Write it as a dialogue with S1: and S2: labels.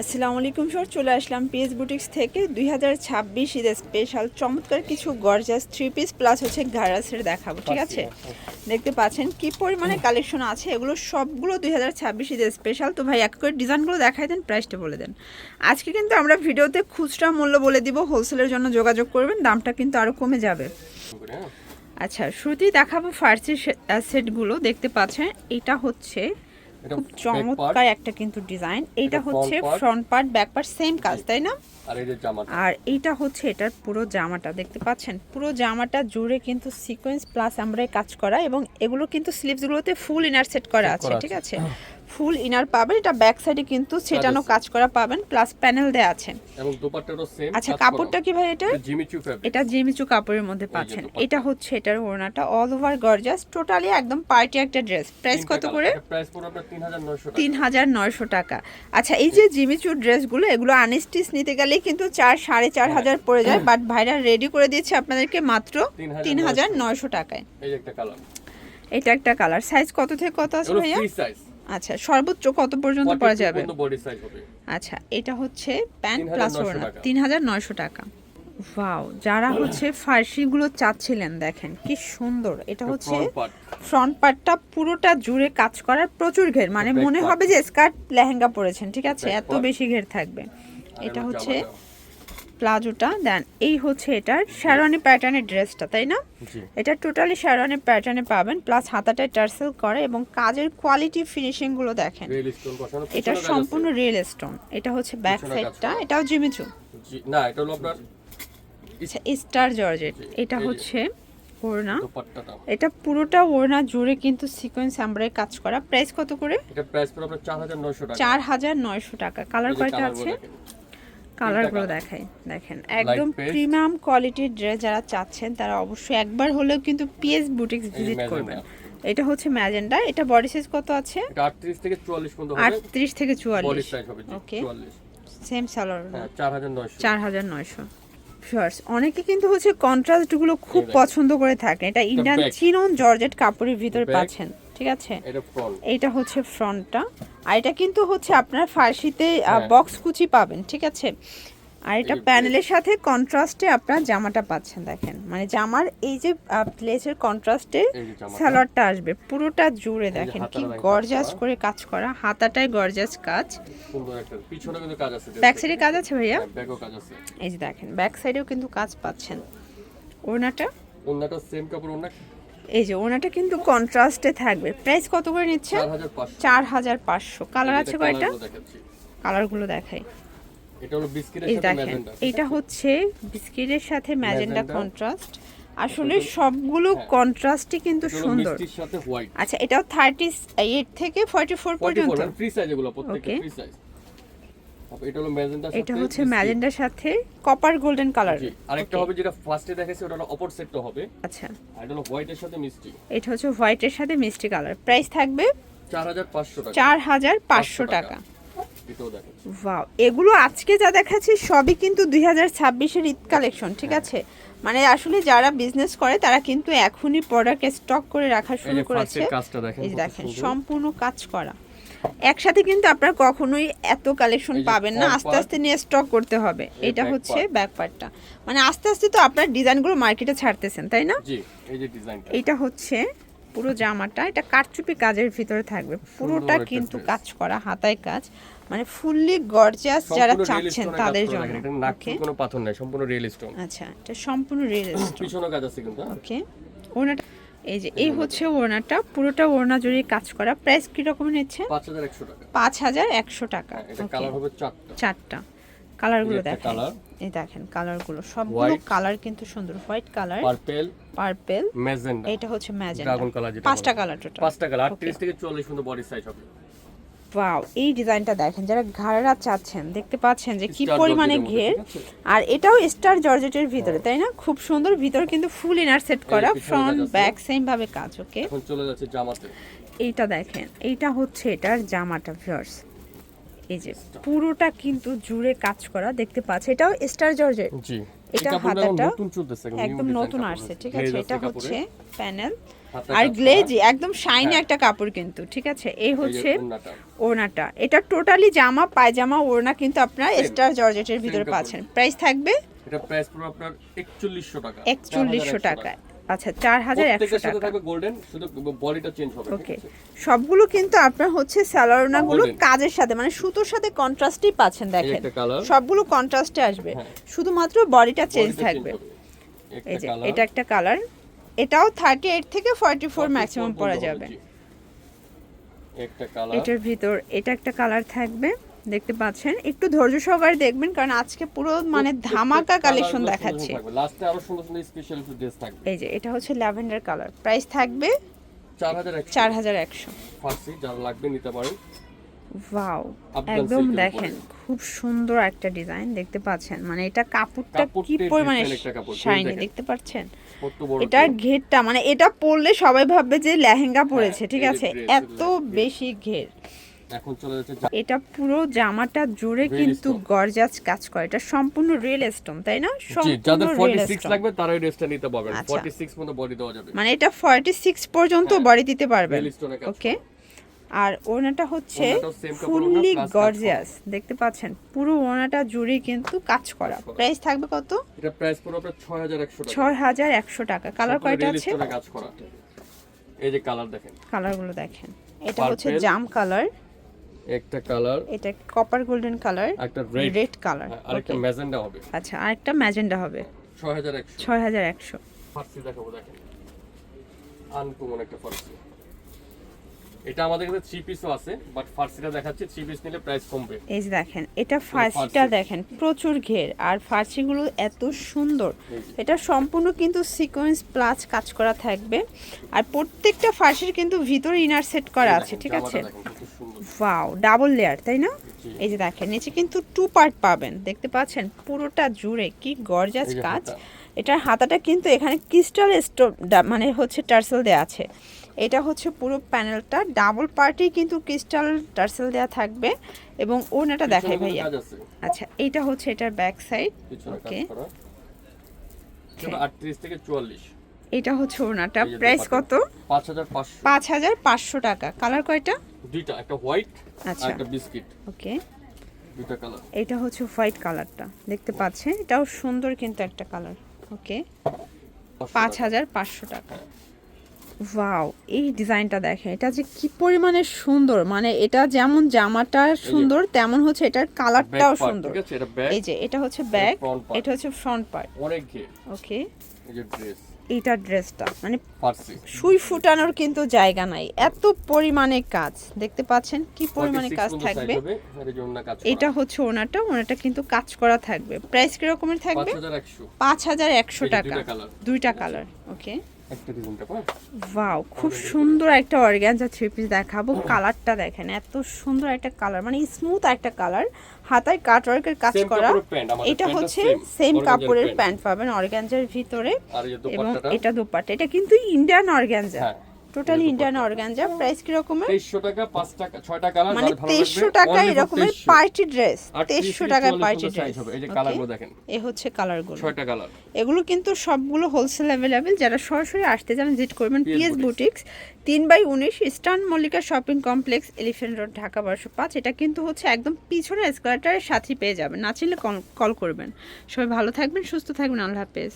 S1: আসসালামু আলাইকুম স্যার চলে আসলাম পিএস বুটিক্স থেকে। দুই হাজার ছাব্বিশ ঈদের স্পেশাল চমৎকার কিছু গর্জাস থ্রি পিস প্লাস হচ্ছে গারাসের দেখাবো ঠিক আছে? দেখতে পাচ্ছেন কি পরিমাণে কালেকশন আছে এগুলো সবগুলো দুই হাজার ছাব্বিশ ঈদের স্পেশাল তো ভাই এক করে ডিজাইনগুলো দেখাই দেন প্রাইসটা বলে দেন। আজকে কিন্তু আমরা ভিডিওতে খুচরা মূল্য বলে দিব হোলসেলের জন্য যোগাযোগ করবেন দামটা কিন্তু আরও কমে যাবে। আচ্ছা শুরুতেই দেখাবো ফার্সি সেটগুলো দেখতে পাচ্ছেন এটা হচ্ছে খুব চমৎকার একটা কিন্তু ডিজাইন। এটা
S2: এটা
S1: হচ্ছে front part back part same কাজ তাই না?
S2: আর
S1: এইটা হচ্ছে এটার পুরো জামাটা দেখতে পাচ্ছেন? পুরো জামাটা জুড়ে কিন্তু সিকোয়েন্স প্লাস আমরা কাজ করা এবং এগুলো কিন্তু স্লিভসগুলোতে ফুল ইনার সেট করা আছে ঠিক
S2: আছে।
S1: ফুল ইনার পাবেন এটা ব্যাক সাইডে কিন্তু সেটানো কাজ করা পাবেন প্লাস প্যানেল দেয়া আছে।
S2: এবং দোপাট্টাটাও সেম
S1: আচ্ছা কাপড়টা কি ভাই এটা?
S2: জিমিচু ফেব্রিক
S1: এটা জেমিচু কাপড়ের মধ্যে পাচ্ছেন। এটা হচ্ছে এটার ওড়নাটা অল ওভার গর্জাস টোটালি একদম পার্টি একটা ড্রেস প্রাইস কত করে?
S2: প্রাইস পড়বে আপনার 3900 টাকা।
S1: টাকা। আচ্ছা এই যে জিমিচুর ড্রেসগুলো এগুলো আনস্টিচ নিতে গেলেই কিন্তু চার সাড়ে চার
S2: হ্যাঁ।
S1: হাজার পড়ে যায় বাট ভাইরা রেডি করে দিয়েছে আপনাদেরকে মাত্র তিন
S2: 3,900
S1: হাজার নয়শো টাকায়।
S2: এই যে একটা কালার
S1: এটা একটা কালার সাইজ কত থেকে কত আছে ভাইয়া?
S2: ফ্রি সাইজ
S1: আচ্ছা সর্বোচ্চ কত পর্যন্ত পরা যাবে? আচ্ছা এটা হচ্ছে প্যান্ট প্লাস ওড়না। তিন হাজার নয়শো টাকা। ওয়াও যারা হচ্ছে ফার্সিগুলো চাচ্ছিলেন দেখেন কি সুন্দর। এটা হচ্ছে ফ্রন্ট পার্টটা পুরোটা জুড়ে কাজ করার প্রচুর ঘের। মানে মনে হবে যে স্কার্ট লেহেঙ্গা পরেছেন ঠিক আছে? এত বেশি ঘের থাকবে। এটা হচ্ছে। প্লাজোটা দেন এই হচ্ছে এটার শেরওয়ানি প্যাটার্নের ড্রেসটা তাই না? এটা টোটালি শেরওয়ানি প্যাটার্নে পাবেন প্লাস হাতাটায় টার্সেল করে এবং কাজের কোয়ালিটি ফিনিশিংগুলো দেখেন। এটা। সম্পূর্ণ রিয়েল স্টোন এটা হচ্ছে ব্যাক সাইডটা এটাও জিমিচু
S2: না এটা হলো আপনার
S1: আচ্ছা স্টার জর্জেট এটা হচ্ছে ওড়না। এটা পুরোটা ওড়না জুড়ে কিন্তু সিকোয়েন্স আমরা কাজ করা। প্রাইস কত করে?
S2: এটা প্রাইস আপনার 4900 টাকা।
S1: চার হাজার নয়শো টাকা। কালার কয়টা আছে। কালারগুলো। দেখাই দেখেন। একদম প্রিমিয়াম কোয়ালিটির ড্রেস যারা চাচ্ছেন তারা অবশ্যই একবার হলেও কিন্তু পিএস বুটিক্স ভিজিট করবেন। এটা হচ্ছে ম্যাজেন্ডা এটা বডি সাইজ কত আছে?
S2: 38 থেকে 44 পর্যন্ত হবে।
S1: আটত্রিশ থেকে
S2: 44
S1: বডি
S2: সাইজ হবে
S1: ওকে
S2: 44
S1: সেম সালোয়ার
S2: হ্যাঁ 4900
S1: চার হাজার নয়শো। Viewers, অনেকে কিন্তু হচ্ছে কন্ট্রাস্টগুলো খুব পছন্দ করে থাকে এটা ইন্ডিয়ান চিনন জর্জেট কাপড়ের ভিতরে পাচ্ছেন। ঠিক আছে?
S2: এটা
S1: হচ্ছে ফ্রন্টটা আর এটা কিন্তু হচ্ছে আপনার ফার্সিতে
S2: হ্যাঁ।
S1: বক্স কুচি পাবেন ঠিক আছে? আর এটা প্যানেলের সাথে কন্ট্রাস্টে আপনার জামাটা পাচ্ছেন দেখেন। মানে জামার এই যে প্লেসের কন্ট্রাস্টে। সালোয়ারটা আসবে পুরোটা জুড়ে দেখেন কি গর্জাস
S2: করে
S1: কাজ করা হাতাটায় গর্জাস কাজ।
S2: সুন্দর একটা পিছনে কিন্তু কাজ আছে
S1: ব্যাক সাইডে কাজ আছে ভাইয়া?
S2: ব্যাকও কাজ আছে।
S1: এই যে দেখেন ব্যাক সাইডেও কিন্তু কাজ পাচ্ছেন। ওড়নাটা?
S2: ওন্নাটা সেম কাপড় ওন্না
S1: এই যে ওড়নাটা কিন্তু কন্ট্রাস্টে থাকবে। প্রাইস কত করে নিচ্ছে চার হাজার পাঁচশো। কালার আছে কয়টা?
S2: কালারগুলো
S1: দেখাই। দেখেন এটা হচ্ছে বিস্কিটের সাথে ম্যাজেন্ডা কন্ট্রাস্ট আসলে সবগুলো
S2: হ্যাঁ।
S1: কন্ট্রাস্টই কিন্তু সুন্দর। আচ্ছা এটাও থার্টি এইট থেকে ফর্টি ফোর
S2: 44
S1: পর্যন্ত।
S2: মানে ফ্রি সাইজ এগুলো প্রত্যেকটা
S1: Okay.
S2: ফ্রি সাইজ তারপর এটা হলো
S1: এটা হচ্ছে ম্যাজেন্ডার সাথে কপার গোল্ডেন কালার
S2: আরেকটা হবে যেটা ফার্স্টে দেখাইছে ওটা হলো অপর সেটটা হবে।
S1: আচ্ছা।
S2: আর এটা হলো হোয়াইটের সাথে মিষ্টি।
S1: এটা হচ্ছে হোয়াইটের সাথে মিষ্টি কালার প্রাইস থাকবে
S2: 4500 টাকা।
S1: চার হাজার পাঁচশো টাকা।
S2: এটাও
S1: ওয়াও এগুলো আজকে যা দেখাচ্ছি সবই কিন্তু দুই হাজার ছাব্বিশের ঈদ কালেকশন ঠিক আছে? মানে আসলে যারা বিজনেস করে তারা কিন্তু এখনই প্রোডাক্ট স্টক করে রাখা শুরু করেছে। এই দেখেন সম্পূর্ণ কাজ করা। একসাথে কিন্তু আপনারা কখনোই এত কালেকশন পাবেন না। আস্তে আস্তে নিয়ে স্টক করতে হবে। এটা হচ্ছে
S2: part।
S1: ব্যাক পার্টটা মানে আস্তে আস্তে তো আপনার ডিজাইনগুলো মার্কেটে ছাড়তেছেন তাই না?
S2: জি এই যে ডিজাইনটা।
S1: এটা হচ্ছে পুরো জামাটা। এটা কারচুপি কাজের ভিতরে থাকবে। পুরোটা কিন্তু কাজ করা হাতায় কাজ। মানে ফুললি গর্জিয়াস যারা চাচ্ছেন তাদের জন্য। ওকে
S2: কোনো পাথর নাই সম্পূর্ণ রিয়েল স্টোন
S1: আচ্ছা এটা সম্পূর্ণ রিয়েল স্টোন
S2: পিছনে কাজ আছে কিন্তু হ্যাঁ।
S1: ওকে ওড়নাটা এই যে এই হচ্ছে ওড়নাটা পুরোটা ওড়না জুড়ে কাজ করা। প্রাইস কি রকম নিচ্ছে?
S2: 5100 টাকা।
S1: পাঁচ হাজার একশো টাকা।
S2: হ্যাঁ, এটা কালার হবে চারটা।
S1: কালারগুলো
S2: এই
S1: দেখেন।
S2: কালার
S1: এই দেখেন কালারগুলো সবগুলো কালার কিন্তু সুন্দর। White colour
S2: purple
S1: purple
S2: magenta
S1: এটা হচ্ছে ম্যাজেন্টা
S2: ড্রাগন কালার যেটা
S1: পাঁচটা। কালার টোটাল
S2: পাঁচটা কালার 38 থেকে 44 পর্যন্ত বডি সাইজ হবে।
S1: ওয়াও এই ডিজাইনটা দেখেন যারা ঘাড়া চাচ্ছেন দেখতে পাচ্ছেন যে কি পরিমাণে ঘের। আর এটাও স্টার জর্জেটের ভিতরে তাই না? খুব সুন্দর ভিতর কিন্তু ফুল ইনার সেট করা ফ্রন্ট ব্যাক সেম ভাবে কাজ ওকে
S2: চলে যাচ্ছে জামাতে।
S1: এইটা দেখেন এইটা হচ্ছে এটার জামাটা ভিউয়ার্স এই যে পুরোটা কিন্তু জুড়ে কাজ করা দেখতে পাচ্ছ এটাও স্টার জর্জেট
S2: জি।
S1: এটা হাতাটা একদম নতুন আসছে ঠিক আছে। এটা হচ্ছে প্যানেল আর গ্লেজি একদম শাইনি
S2: হ্যাঁ।
S1: একটা কাপড় কিন্তু ঠিক আছে? এই হচ্ছে
S2: ওড়নাটা।
S1: এটা টোটালি জামা পায়জামা ওড়না কিন্তু আপনারা. স্টার জর্জেটের ভিতরে পাচ্ছেন। প্রাইস থাকবে
S2: এটা প্রাইস পুরো আপনার 4100 টাকা
S1: একচল্লিশশো
S2: 4100
S1: টাকায়। আচ্ছা চার হাজার একশো টাকা।
S2: থাকবে গোল্ডেন শুধু বডিটা চেঞ্জ হবে
S1: ওকে সবগুলো কিন্তু আপনার হচ্ছে স্যালোনাগুলো
S2: Golden.
S1: কাজের সাথে মানে সুতোর সাথে কন্ট্রাস্টই পাচ্ছেন দেখেন। সবগুলো কন্ট্রাস্টে আসবে।
S2: হ্যাঁ।
S1: শুধুমাত্র বডিটা চেঞ্জ থাকবে। এই যে এটা একটা কালার এটাও থার্টি এইট থেকে ফর্টি ফোর ম্যাক্সিমাম পরা যাবে।
S2: একটা কালার
S1: এটার ভিতর এটা একটা কালার থাকবে। দেখতে পাচ্ছেন। একটু ধৈর্য সহকারে দেখবেন কারণ আজকে পুরো মানে ধামাকা কালেকশন দেখাচ্ছি।
S2: লাস্টে আরও সুন্দর সুন্দর স্পেশাল কিছু ড্রেস থাকবে।
S1: এই যে এটা হচ্ছে ল্যাভেন্ডার কালার প্রাইস থাকবে
S2: 4100
S1: চার হাজার একশো।
S2: ফার্সি যারা লাগবে নিতে পারেন।
S1: ওয়াও একদম দেখেন খুব সুন্দর একটা ডিজাইন দেখতে পাচ্ছেন। মানে এটা কাপড়টা কি পরিমাণে শাইনি দেখতে পাচ্ছেন?
S2: dress।
S1: ঘেরটা মানে এটা পরলে সবাই ভাববে যে লেহেঙ্গা পরেছে ঠিক
S2: হ্যাঁ, যে
S1: আছে? এত বেশি ঘের।
S2: এখন চলে যাচ্ছে
S1: এটা পুরো জামাটা জুড়ে কিন্তু। গর্জাস কাজ করে। এটা সম্পূর্ণ রিয়েল স্টোন তাই না?
S2: যাদের 46 লাগবে তারা এই ড্রেসটা নিতে পারবেন।
S1: আচ্ছা।
S2: 46 পর্যন্ত বডি দেওয়া যাবে।
S1: মানে এটা 46 পর্যন্ত
S2: হ্যাঁ,
S1: বডি দিতে পারবেন। ওকে আর ওনাটা হচ্ছে ফুললি। গর্জিয়াস দেখতে পাচ্ছেন? পুরো ওনাটা জুড়ে কিন্তু কাজ করা। প্রাইস থাকবে কত?
S2: এটা প্রাইস পুরো আপনার 6100 টাকা।
S1: ছয় হাজার একশো টাকা। কালার কয়টা আছে?
S2: কাজ করা। এই যে কালার দেখেন।
S1: কালারগুলো দেখেন। এটা হচ্ছে জাম কালার
S2: একটা কালার
S1: এটা কপার গোল্ডেন কালার
S2: একটা রেড
S1: রেড কালার
S2: আর একটা ম্যাজেন্ডা হবে।
S1: আচ্ছা আর একটা ম্যাজেন্ডা হবে
S2: 6100
S1: ছয় হাজার একশো।
S2: ফার্সি দেখাবো দেখেন। আনকমন একটা ফার্সি এটা আমাদের কাছে থ্রি পিসও আছে বাট ফার্সিটা দেখাচ্ছি থ্রি পিস নিলে প্রাইস কমবে।
S1: এই যে দেখেন এটা ফার্সিটা দেখেন প্রচুর ঘের আর ফার্সিগুলো এত সুন্দর। এটা সম্পূর্ণ কিন্তু সিকোয়েন্স প্লাস কাজ করা থাকবে আর প্রত্যেকটা ফার্সির কিন্তু ভিতরে ইনার সেট করা আছে ঠিক আছে। ওয়াও ডাবল লেয়ার তাই না? এই যে দেখেন নিচে কিন্তু টু পার্ট পাবেন দেখতে পাচ্ছেন? পুরোটা জুড়ে কি গর্জাস কাজ। এটার হাতাটা কিন্তু এখানে ক্রিস্টাল স্টোন মানে হচ্ছে টার্সেল দেওয়া আছে। এটা হচ্ছে পুরো প্যানেলটা। ডাবল পার্টি কিন্তু ক্রিস্টাল টার্সেল দেওয়া থাকবে এবং ওনাটা দেখাই ভাইয়া। আচ্ছা এইটা হচ্ছে এটার ব্যাক সাইড। ওকে।
S2: এটা 38 থেকে 44
S1: এটা হচ্ছে ওনাটা প্রাইস কত? পাঁচ হাজার পাঁচশো। টাকা। কালার কয়টা?
S2: দুইটা একটা হোয়াইট
S1: আচ্ছা।
S2: একটা বিস্কিট।
S1: ওকে।
S2: দুইটা কালার।
S1: এটা হচ্ছে হোয়াইট কালারটা। দেখতে পাচ্ছেন? এটাও সুন্দর কিন্তু একটা কালার। ওকে। পাঁচ হাজার পাঁচশো টাকা। ওয়াও এই ডিজাইনটা দেখেন এটা যে কি পরিমাণে সুন্দর মানে এটা যেমন জামাটা সুন্দর তেমন হচ্ছে এটার কালারটাও সুন্দর।
S2: এটা
S1: এই যে এটা হচ্ছে ব্যাক
S2: part।
S1: এটা হচ্ছে ফ্রন্ট পার্ট ওকে এইটার ড্রেসটা মানে সুই ফুটানোর কিন্তু জায়গা নাই এত পরিমাণে কাজ দেখতে পাচ্ছেন? কি পরিমাণে কাজ থাকবে? এটা হচ্ছে ওনাটা ওনাটা কিন্তু কাজ করা থাকবে। প্রাইস কিরকমের থাকবে? পাঁচ হাজার একশো। টাকা।
S2: দুইটা
S1: কালার ওকে ওয়াও খুব সুন্দর একটা অর্গ্যানজা থ্রি পিস দেখাবো। কালারটা দেখেন এত সুন্দর একটা কালার মানে স্মুথ একটা কালার। হাতায় কাট ওয়ার্কের কাজ করা। এটা হচ্ছে সেম কাপড়ের প্যান্ট পাবেন অর্গ্যানজার ভিতরে এবং এটা দোপাট্টা এটা কিন্তু ইন্ডিয়ান অর্গ্যানজা
S2: হ্যাঁ।
S1: টোটালি ইন্ডিয়ান অর্গ্যানজা প্রাইস কি রকমের
S2: 2300 টাকা 5 টাকা 6 টাকা কালার
S1: মানে তেইশশো টাকায় এরকমের পার্টি ড্রেস তেইশশো টাকায় পার্টি ড্রেস
S2: এই যে কালারগুলো দেখেন।
S1: এ হচ্ছে কালারগুলো
S2: 6টা কালার
S1: এগুলো কিন্তু সবগুলো হোলসেল অ্যাভেলেবেল যারা সরাসরি আসতে চান ভিজিট করবেন পিএস বুটিক্স তিন বাই উনিশ Eastern Mallika shopping complex Elephant road Dhaka বারোশো পাঁচ এটা কিন্তু হচ্ছে একদম পিছনে এসকালেটারের সাথেই পেয়ে যাবেন। না চিনলে কল করবেন। সবাই ভালো থাকবেন সুস্থ থাকবেন। আল্লাহ হাফেজ।